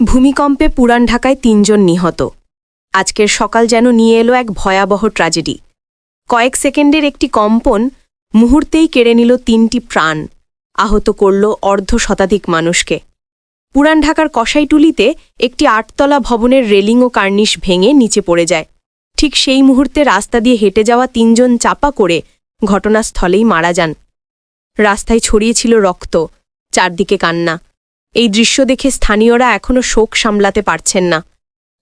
ভূমিকম্পে পুরান ঢাকায় তিনজন নিহত। আজকের সকাল যেন নিয়ে এলো এক ভয়াবহ ট্র্যাজেডি। কয়েক সেকেন্ডের একটি কম্পন মুহূর্তেই কেড়ে নিল তিনটি প্রাণ। আহত করল অর্ধ শতাধিক মানুষকে। পুরান ঢাকার কসাইটুলিতে একটি আটতলা ভবনের রেলিং ও কার্নিশ ভেঙে নিচে পড়ে যায়। ঠিক সেই মুহূর্তে রাস্তা দিয়ে হেঁটে যাওয়া তিনজন চাপা করে ঘটনাস্থলেই মারা যান। রাস্তায় ছড়িয়েছিল রক্ত, চারদিকে কান্না। এই দৃশ্য দেখে স্থানীয়রা এখনও শোক সামলাতে পারছেন না।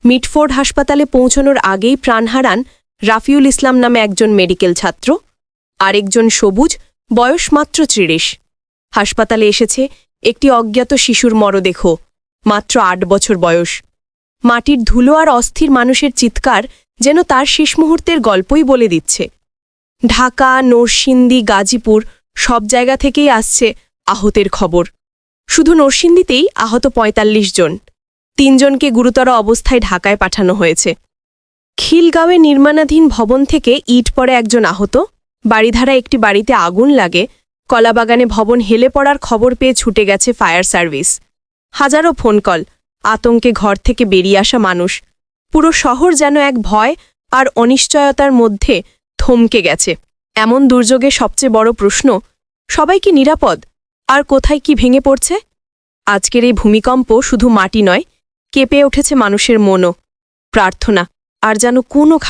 মিটফোর্ড হাসপাতালে পৌঁছানোর আগেই প্রাণ হারান রাফিউল ইসলাম নামে একজন মেডিকেল ছাত্র, আরেকজন সবুজ, বয়স মাত্র ত্রিশ। হাসপাতালে এসেছে একটি অজ্ঞাত শিশুর মরদেহ, মাত্র আট বছর বয়স। মাটির ধুলো আর অস্থির মানুষের চিৎকার যেন তার শেষ মুহূর্তের গল্পই বলে দিচ্ছে। ঢাকা, নরসিংদী, গাজীপুর সব জায়গা থেকেই আসছে আহতের খবর। শুধু নরসিংদীতেই আহত ৪৫ জন। তিনজনকে গুরুতর অবস্থায় ঢাকায় পাঠানো হয়েছে। খিলগাঁওয়ে নির্মাণাধীন ভবন থেকে ইট পড়ে একজন আহত। বাড়িধারা একটি বাড়িতে আগুন লাগে। কলাবাগানে ভবন হেলে পড়ার খবর পেয়ে ছুটে গেছে ফায়ার সার্ভিস। হাজারো ফোন কল। আতঙ্কে ঘর থেকে বেরিয়ে আসা মানুষ। পুরো শহর যেন এক ভয় আর অনিশ্চয়তার মধ্যে থমকে গেছে। এমন দুর্যোগে সবচেয়ে বড় প্রশ্ন সবাই কি নিরাপদ? আর কোথায় কি ভেঙে পড়ছে? আজকের এই ভূমিকম্প শুধু মাটি নয়, কেঁপে উঠেছে মানুষের মনও। প্রার্থনা, আর যেন কোনো